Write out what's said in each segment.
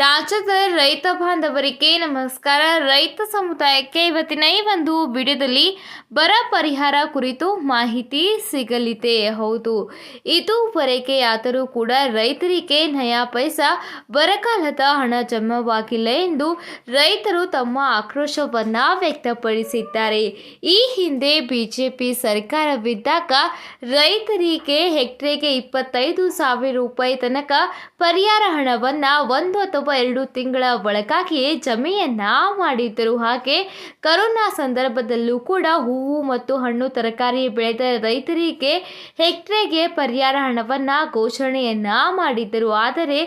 ರಾಜ್ಯದ ರೈತ ಬಾಂಧವರಿಗೆ ನಮಸ್ಕಾರ. ರೈತ ಸಮುದಾಯಕ್ಕೆ ಇವತ್ತಿನ ಈ ಒಂದು ವಿಡಿಯೋದಲ್ಲಿ ಬರ ಪರಿಹಾರ ಕುರಿತು ಮಾಹಿತಿ ಸಿಗಲಿದೆ. ಹೌದು, ಇದುವರೆಗೆ ಆದರೂ ಕೂಡ ರೈತರಿಗೆ ನಯಾ ಪೈಸಾ ಬರಗಾಲದ ಹಣ ಜಮವಾಗಿಲ್ಲ ಎಂದು ರೈತರು ತಮ್ಮ ಆಕ್ರೋಶವನ್ನು ವ್ಯಕ್ತಪಡಿಸಿದ್ದಾರೆ. ಈ ಹಿಂದೆ ಬಿಜೆಪಿ ಸರ್ಕಾರವಿದ್ದಾಗ ರೈತರಿಗೆ ಹೆಕ್ಟೇರ್ಗೆ ಇಪ್ಪತ್ತೈದು ಸಾವಿರ ರೂಪಾಯಿ ತನಕ ಪರಿಹಾರ ಹಣವನ್ನ ಒಂದು ಅಥವಾ ಎರಡು ತಿಂಗಳ ಒಳಗಾಗಿಯೇ ಜಮೆಯನ್ನ ಮಾಡಿದ್ದರು. ಹಾಗೆ ಕರೋನಾ ಸಂದರ್ಭದಲ್ಲೂ ಕೂಡ ಹೂವು ಮತ್ತು ಹಣ್ಣು ತರಕಾರಿ ಬೆಳೆದ ರೈತರಿಗೆ ಹೆಕ್ಟ್ರೆಗೆ ಪರಿಹಾರ ಹಣವನ್ನ ಘೋಷಣೆಯನ್ನ ಮಾಡಿದ್ದರು. ಆದರೆ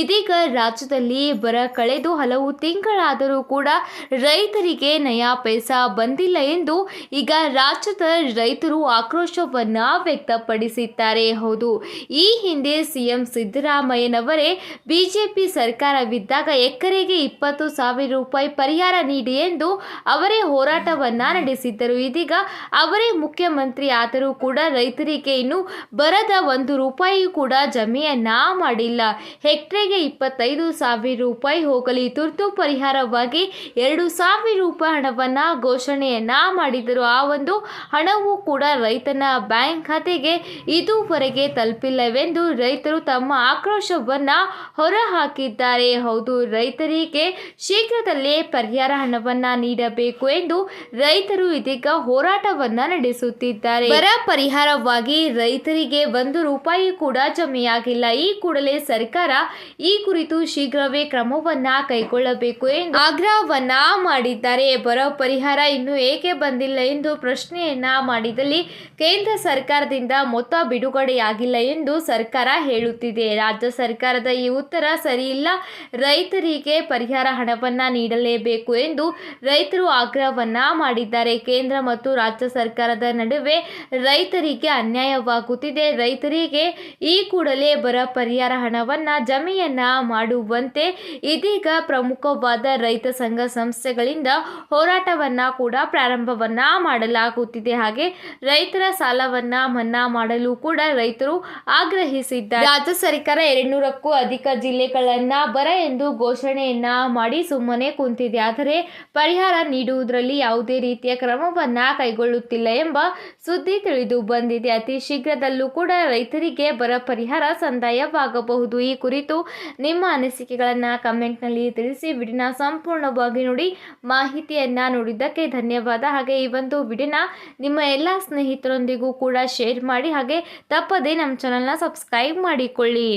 ಇದೀಗ ರಾಜ್ಯದಲ್ಲಿ ಬರ ಕಳೆದು ಹಲವು ತಿಂಗಳಾದರೂ ಕೂಡ ರೈತರಿಗೆ ನಯಾ ಪೈಸಾ ಬಂದಿಲ್ಲ ಎಂದು ಈಗ ರಾಜ್ಯದ ರೈತರು ಆಕ್ರೋಶವನ್ನ ವ್ಯಕ್ತಪಡಿಸಿದ್ದಾರೆ. ಹೌದು, ಈ ಹಿಂದೆ ಸಿಎಂ ಸಿದ್ದರಾಮಯ್ಯನವರೇ ಬಿಜೆಪಿ ಸರ್ಕಾರವಿದ್ದಾಗ ಎಕರೆಗೆ ಇಪ್ಪತ್ತು ಸಾವಿರ ರೂಪಾಯಿ ಪರಿಹಾರ ನೀಡಿ ಎಂದು ಅವರೇ ಹೋರಾಟವನ್ನ ನಡೆಸಿದ್ದರು. ಇದೀಗ ಅವರೇ ಮುಖ್ಯಮಂತ್ರಿ ಆದರೂ ಕೂಡ ರೈತರಿಗೆ ಇನ್ನು ಬರದ ಒಂದು ರೂಪಾಯಿ ಕೂಡ ಜಮೆಯನ್ನ ಮಾಡಿಲ್ಲ. ಹೆಕ್ಟ್ರೆಗೆ ಇಪ್ಪತ್ತೈದು ಸಾವಿರ ರೂಪಾಯಿ ಹೋಗಲಿ, ತುರ್ತು ಪರಿಹಾರವಾಗಿ ಎರಡು ಸಾವಿರ ರೂಪಾಯಿ ಹಣವನ್ನ ಘೋಷಣೆಯನ್ನ ಮಾಡಿದರು ಆ ಒಂದು ಹಣವು ಕೂಡ ರೈತನ ಬ್ಯಾಂಕ್ ಖಾತೆಗೆ ಇದುವರೆಗೆ ತಲುಪಿಲ್ಲವೆಂದು ರೈತರು ತಮ್ಮ ಆಕ್ರೋಶವನ್ನ ಹೊರಹಾಕಿದ್ದಾರೆ ಹೌದು, ರೈತರಿಗೆ ಶೀಘ್ರದಲ್ಲೇ ಪರಿಹಾರ ಹಣವನ್ನ ನೀಡಬೇಕು ಎಂದು ರೈತರು ಇದೀಗ ಹೋರಾಟವನ್ನ ನಡೆಸುತ್ತಿದ್ದಾರೆ. ಬರ ಪರಿಹಾರವಾಗಿ ರೈತರಿಗೆ ಒಂದು ರೂಪಾಯಿ ಕೂಡ ಜಮೆಯಾಗಿಲ್ಲ. ಈ ಕೂಡಲೇ ಸರ್ಕಾರ ಈ ಕುರಿತು ಶೀಘ್ರವೇ ಕ್ರಮವನ್ನ ಕೈಗೊಳ್ಳಬೇಕು ಎಂದು ಆಗ್ರಹವನ್ನ ಮಾಡಿದ್ದಾರೆ. ಬರ ಪರಿಹಾರ ಇನ್ನು ಏಕೆ ಬಂದಿಲ್ಲ ಎಂದು ಪ್ರಶ್ನೆಯನ್ನ ಮಾಡಿದಲ್ಲಿ ಕೇಂದ್ರ ಸರ್ಕಾರದಿಂದ ಮೊತ್ತ ಬಿಡುಗಡೆಯಾಗಿಲ್ಲ ಎಂದು ಸರ್ಕಾರ ಹೇಳುತ್ತಿದೆ. ರಾಜ್ಯ ಸರ್ಕಾರದ ಈ ಉತ್ತರ ಸರಿಯಿಲ್ಲ. ರೈತರಿಗೆ ಪರಿಹಾರ ಹಣವನ್ನು ನೀಡಲೇಬೇಕು ಎಂದು ರೈತರು ಆಗ್ರಹವನ್ನ ಮಾಡಿದ್ದಾರೆ. ಕೇಂದ್ರ ಮತ್ತು ರಾಜ್ಯ ಸರ್ಕಾರದ ನಡುವೆ ರೈತರಿಗೆ ಅನ್ಯಾಯವಾಗುತ್ತಿದೆ. ರೈತರಿಗೆ ಈ ಕೂಡಲೇ ಬರ ಪರಿಹಾರ ಹಣವನ್ನ, ಜಮೆಯನ್ನ ಮಾಡುವಂತೆ ಇದೀಗ ಪ್ರಮುಖವಾದ ರೈತ ಸಂಘ ಸಂಸ್ಥೆಗಳಿಂದ ಹೋರಾಟವನ್ನ ಕೂಡ ಪ್ರಾರಂಭವನ್ನ ಮಾಡಲಾಗುತ್ತಿದೆ. ಹಾಗೆ ರೈತರ ಸಾಲವನ್ನ ಮನ್ನಾ ಮಾಡಲು ಕೂಡ ರೈತರು ಆಗ್ರಹಿಸಿದ್ದಾರೆ. ರಾಜ್ಯ ಸರ್ಕಾರ ಎರಡ್ನೂರಕ್ಕೂ ಅಧಿಕ ಜಿಲ್ಲೆಗಳನ್ನ ಬರ ಎಂದು ಘೋಷಣೆಯನ್ನ ಮಾಡಿ ಸುಮ್ಮನೆ ಕುಂತಿದೆ. ಆದರೆ ಪರಿಹಾರ ನೀಡುವುದರಲ್ಲಿ ಯಾವುದೇ ರೀತಿಯ ಕ್ರಮವನ್ನು ಕೈಗೊಳ್ಳುತ್ತಿಲ್ಲ ಎಂಬ ಸುದ್ದಿ ತಿಳಿದು ಬಂದಿದೆ. ಅತಿ ಶೀಘ್ರದಲ್ಲೂ ಕೂಡ ರೈತರಿಗೆ ಬರ ಪರಿಹಾರ ಸಂದಾಯವಾಗಬಹುದು. ಈ ಕುರಿತು ನಿಮ್ಮ ಅನಿಸಿಕೆಗಳನ್ನು ಕಮೆಂಟ್ನಲ್ಲಿ ತಿಳಿಸಿ ವಿಡಿನ ಸಂಪೂರ್ಣವಾಗಿ ನೋಡಿ ಮಾಹಿತಿಯನ್ನು ನೋಡಿದ್ದಕ್ಕೆ ಧನ್ಯವಾದ. ಹಾಗೆ ಈ ಒಂದು ವಿಡಿಯೋನ ನಿಮ್ಮ ಎಲ್ಲ ಸ್ನೇಹಿತರೊಂದಿಗೂ ಕೂಡ ಶೇರ್ ಮಾಡಿ, ಹಾಗೆ ತಪ್ಪದೇ ನಮ್ಮ ಚಾನಲ್ನ ಸಬ್ಸ್ಕ್ರೈಬ್ ಮಾಡಿಕೊಳ್ಳಿ.